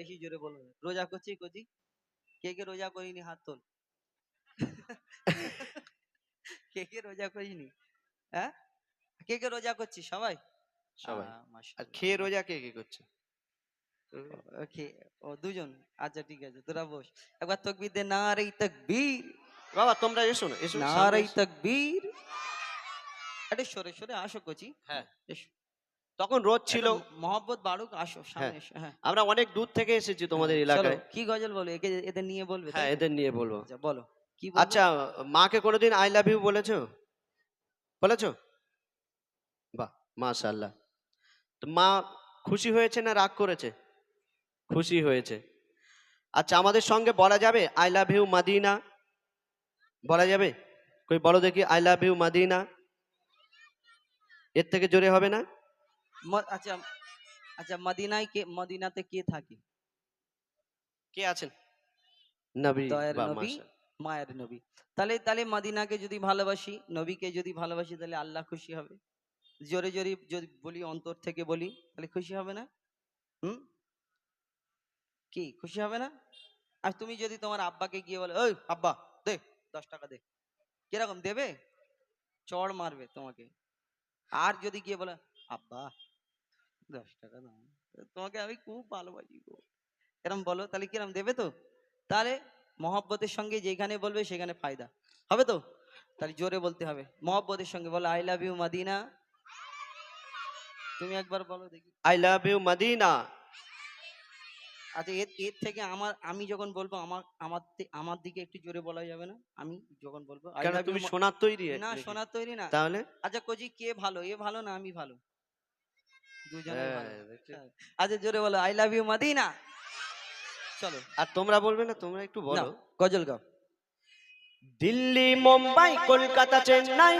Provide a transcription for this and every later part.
বেশি জোরে বলো না। রোজা করছি কচি? কে কে রোজা করিনি? হাত তোল। কে কে রোজা করিনি? হ্যাঁ? কে কে রোজা করছি সবাই? সবাই। আর খেয়ে রোজা কে কে করছে? ওকে ও দুজন। আচ্ছা ঠিক আছে তোরা বস। একবার তকবীর দে না রে তকবীর। বাবা তোমরা এসো না এসো না রে। তকবীর। আরে সরে সরে আসো কচি। হ্যাঁ। এসো। তখন রোদ ছিল। মহব্বত বাড়ুক আসো সামনে হ্যাঁ। এসো হ্যাঁ। আমরা অনেক দূর থেকে এসেছি তোমাদের এলাকায়। কি গজল বলো? একে এদের নিয়ে বলবে হ্যাঁ এদের নিয়ে বলব। আচ্ছা বলো কি আচ্ছা মাকে কোনোদিন আই লাভ ইউ বলেছ? বলেছ? বাহ মাশাআল্লাহ। তো মা খুশি হয়েছে না রাগ করেছে? খুশি হয়েছে। আচ্ছা আমাদের সঙ্গে বলা যাবে? আই লাভ ইউ মাদিনা বলা যাবে? কই বলো দেখি আই লাভ ইউ মাদিনা এর থেকে জোরে হবে না? আচ্ছা আচ্ছা মদিনায় কে মদিনাতে কে থাকে? কে আছেন? নবী দয়ার নবী মায়ের নবী। তাহলে তাহলে মদিনাকে যদি ভালোবাসি নবীকে যদি ভালোবাসি তাহলে আল্লাহ খুশি হবে। জোরে জোরে যদি বলি অন্তর থেকে বলি তাহলে খুশি হবে না? হুম? কি খুশি হবে না? আর তুমি যদি তোমার আব্বাকে গিয়ে বলো ওই আব্বা দে দশ টাকা দে। কীরকম দেবে? চড় মারবে তোমাকে। আর যদি গিয়ে বলে আব্বা দশ টাকা দাও। তোমাকে আমি খুব ভালোবাসি গো। এরম বলো তাহলে কিরম দেবে তো? তাহলে মহব্বতের সঙ্গে যেখানে বলবে সেখানে ফায়দা। হবে তো? তাহলে জোরে বলতে হবে। মহব্বতের সঙ্গে বলো আই লাভ ইউ মাদিনা তুমি একবার বলো দেখি। আই লাভ ইউ মদিনা আচ্ছা এর এর থেকে আমার আমি যখন বলব আমার আমার আমার দিকে একটু জোরে বলা যাবে না? আমি যখন বলব তুমি সোনার তৈরি না সোনার তৈরি না। তাহলে? আচ্ছা কোজি কে ভালো? এ ভালো না আমি ভালো দুজনে হ্যাঁ, ভালো দেখছি। হ্যাঁ। আচ্ছা জোরে বলো আই লাভ ইউ মাদিনা? চলো। আর তোমরা বলবে না তোমরা একটু বলো। গজল গাও। দিল্লি মুম্বাই কলকাতা চেন্নাই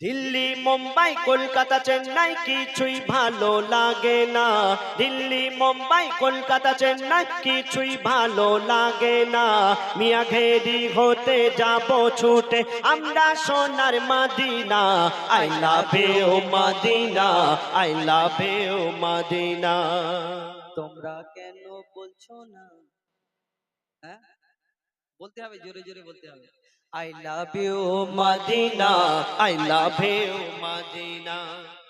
দিল্লি, মুম্বাই, কলকাতা, চেন্নাই কিছুই ভালো লাগে না। দিল্লি, মুম্বাই, কলকাতা, চেন্নাই কিছুই ভালো লাগে না। মিয়া ঘেরি হতে যাব ছুটে আমরা সোনার Medina. I love you, Medina, I love you, Medina. তোমরা কেন বলছো না? হ্যাঁ? বলতে হবে জোরে জোরে বলতে হবে। I love you Madina I love you Madina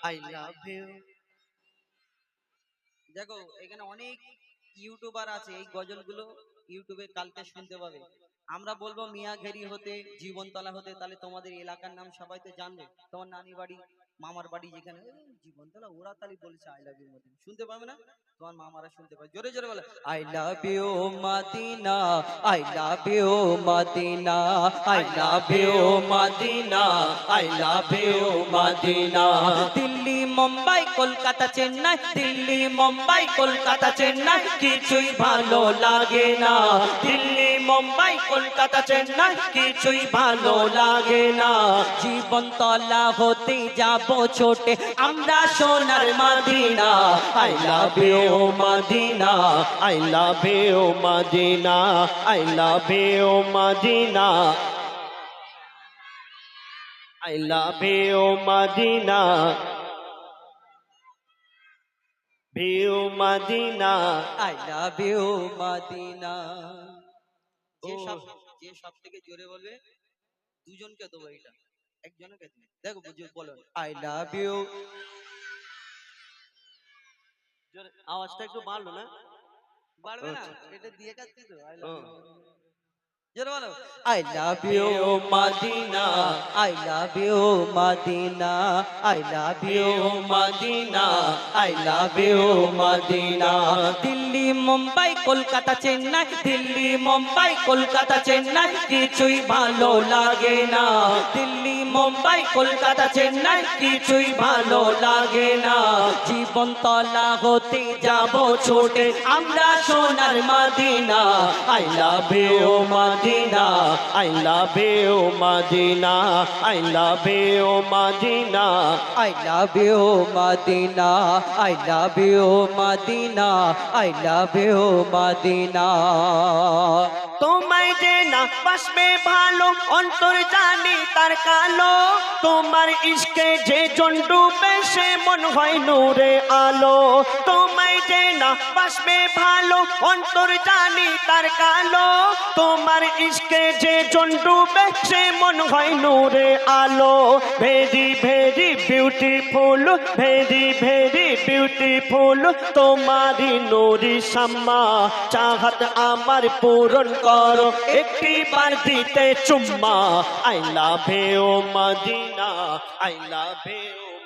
I love you দেখো এখানে অনেক ইউটিউবার আছে এই গজলগুলো ইউটিউবে কালকে শুনতে পাবে। আমরা বলব মিয়া ঘেরি হতে জীবনতলা হতে তাহলে তোমাদের এলাকার নাম সবাই তো জানবে। তোমার নানি বাড়ি মামার বাড়ি যেখানে "এই, জীবনতলা ওরা তাহলে বলেছে আই লাভ ইউ মদিনা। শুনতে পাবে না? তোমার মামারা শুনতে পাবে। জোরে জোরে বলে I love you Madina I love you Madina I love you Madina I love you Madina. Delhi Mumbai Kolkata Chennai Delhi Mumbai Kolkata Chennai কিছুই ভালো লাগে না। দিল্লি মুম্বাই কলকাতা চেন্নাই কিছুই ভালো লাগে না। জীবন তলা হতে যাব ছোটে, আমরা সোনার Madina. I love you Madina. I love you Madina. I love you Madina. I love you Madina. View Madina. I love you Madina. যে সব যে সব থেকে জোরে বলবে দুজনকে দেবো এটা একজনকে দিবে। দেখো বুঝে- বলো আই লাভ ইউ আওয়াজটা একটু বাড়লো না? বাড়বে না আচ্ছা। এটা দিয়ে কাটছি তো আই লাভ জোরে I love you Madina I love you Madina I love you Madina I love you Madina Delhi, Mumbai, Kolkata, Chennai. Delhi, Mumbai, Kolkata, Chennai. কিছুই ভালো লাগে না। দিল্লি, মুম্বাই, কলকাতা, চেন্নাই। কিছুই ভালো লাগে না। জীবন তলা হতে যাব ছোটে। আমরা সোনার Madina. I love you Madina Madina, I love you, Madina, I love you, Madina. I love you, Madina. I love you, Madina. I love you, Madina. তোমায় যে না বাসবে ভালো অন্তর জানি তার কালো তোমার ইশকে যে জন ডুবে মন হয় নূরে আলো তোমায় যে না বাসবে ভালো অন্তর জানি তার কালো তোমার ইশকে যে জন ডুবে সে মন হয় নূরে আলো। Very very beautiful very very beautiful তোমারই নুরি সাম্মা, চাহাত আমার পূরণ করো। একটি বার দিতে চুম্মা, I love you Madina, I love you.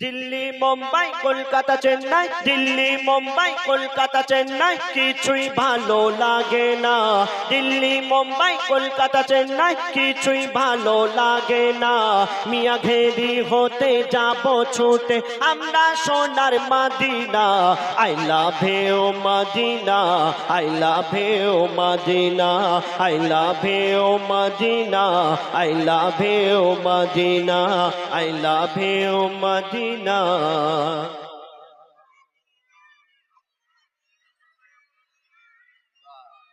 Delhi, Mumbai, Kolkata, Chennai. Delhi, Mumbai, Kolkata, Chennai. কিছুই ভালো লাগে না। দিল্লি, মুম্বাই, কলকাতা, চেন্নাই। কিছুই ভালো লাগে না। মিয়া ঘেরি হতে যাব ছুটে। আমরা সোনার Madina. I love you, Madina. I love you, Madina. I love you, Madina. I love you, Madina. I love you, Madina.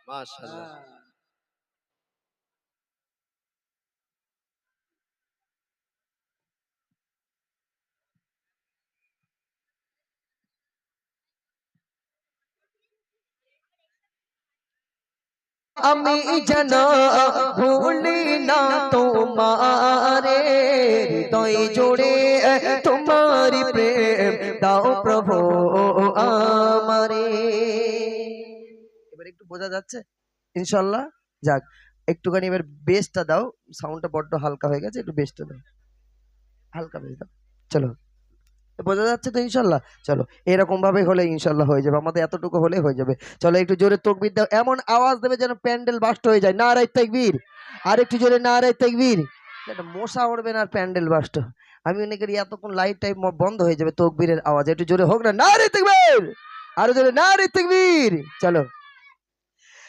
মাশাআল্লাহ। আমি যেন ভুলি না তোমারে, হৃদয় জোড়ে তোমার প্রেম দাও প্রভু আমারে। এবার একটু বোঝা যাচ্ছে? ইনশাল্লাহ, যাক, একটুখানি এবার বেসটা দাও সাউন্ডটা বড্ড হালকা হয়ে গেছে, একটু বেসটা দাও। হালকা বেস দাও। চলো। বোঝা যাচ্ছে তো ইনশাল্লাহ? চলো এরকম ভাবে হলে ইনশাল্লাহ হয়ে যাবে, আমাদের এতটুকু হলে হয়ে যাবে। চলো, একটু জোরে তকবির দাও, এমন আওয়াজ দেবে যেন প্যান্ডেল বাস্ট হয়ে যায়। না রাই তেকবীর, আর একটু জোরে, না রাই তেকবীর। মশা উড়বে না আর প্যান্ডেল বাস্ট। আমি মনে করি এতক্ষণ লাইট টাইপ বন্ধ হয়ে যাবে তকবীরের আওয়াজ। একটু জোরে হোক না না রে তেকবীর, আরও জোরে, না রে তেকবীর। চলো।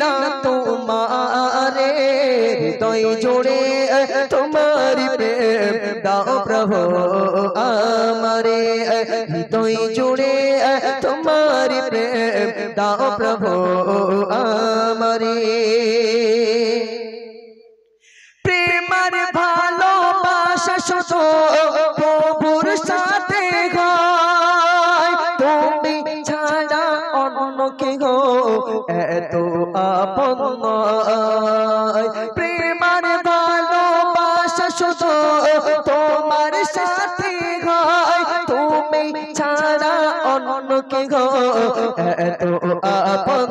না তোমারে হৃদয় জোড়ে তোমার প্রেম দাও প্রভু আমারে। হৃদয় জোড়ে তোমার প্রেম দাও প্রভু আমারে। প্রেমার ভালোবাসা শুধু প্রভুর সাথে তুমি ছাড়া অন্য এত আপন। প্রেমার ভালোবাসা শুধু তোমার সাথে হয় তুমি ছাড়া অন্য কেহ এত আপন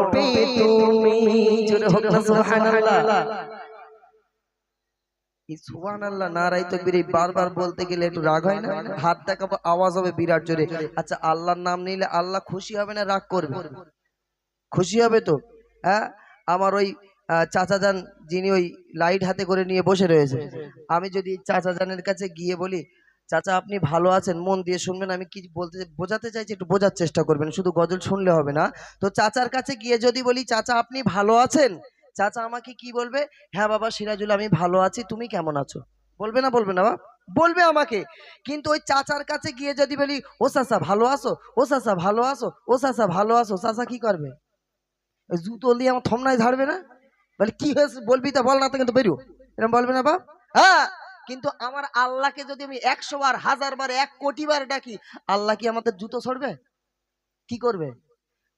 আচ্ছা আল্লাহর নাম নিলে আল্লাহ খুশি হবে না রাগ করবে? খুশি হবে তো? হ্যাঁ? আমার ওই চাচা যান যিনি ওই লাইট হাতে করে নিয়ে বসে রয়েছে। আমি যদি চাচা জানের কাছে গিয়ে বলি চাচা আপনি ভালো আছেন, মন দিয়ে শুনবেন, আমি কি বলতে বোঝাতে চাইছি একটু বোঝার চেষ্টা করবেন, শুধু গজল শুনলে হবে না। তো চাচার কাছে গিয়ে যদি বলি, চাচা, আপনি ভালো আছেন? চাচা আমাকে কি বলবে? হ্যাঁ বাবা, সিরাজুল, আমি ভালো আছি, তুমি কেমন আছো? বলবে না বলবে না বাপ বলবে আমাকে। কিন্তু ওই চাচার কাছে গিয়ে যদি বলি, ও চাচা, ভালো আছো? ও চাচা, ভালো আছো? ও চাচা, ভালো আছো? চাচা কি করবে? জুতো দিয়ে আমার থমনায় ঝাড়বে না? বলে, কি হয়েছে? বলবি তা বল না তো, কিন্তু বেরো। এরকম বলবে না বাপ হ্যাঁ! কিন্তু আমার আল্লাহকে যদি আমি একশো বার, হাজার বার, এক কোটি বার ডাকি, আল্লাহ কি আমাদের জুতো ছড়বে? কি করবে?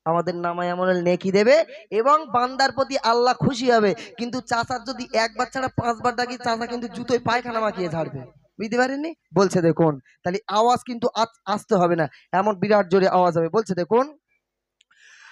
আমাদের নামায় আমলের নেকি দেবে এবং বান্দার প্রতি আল্লাহ খুশি হবে। কিন্তু চাচার যদি একবার ছাড়া পাঁচবার ডাকি, চাচা কিন্তু জুতোয় পায়খানা মাখিয়ে ঝাড়বে। বুঝতে পারেননি? বলছে দেখুন, তাহলে আওয়াজ কিন্তু আসতে হবে না। এমন বিরাট জোরে আওয়াজ হবে। বলছে দেখুন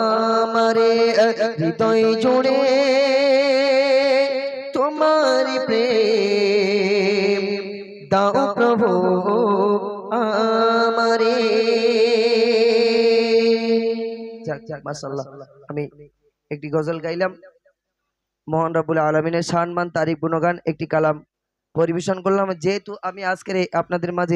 আমারে হৃদয় জুড়ে তোমার প্রেম দাও প্রভু, আমারে। আমি একটি গজল গাইলাম। মোহন রাবুল আলমিনের সম্মান তারিখ, গুণগান, একটি কালাম। পরিবেশন করলাম। যেহেতু আমি আজকের আপনাদের মাঝে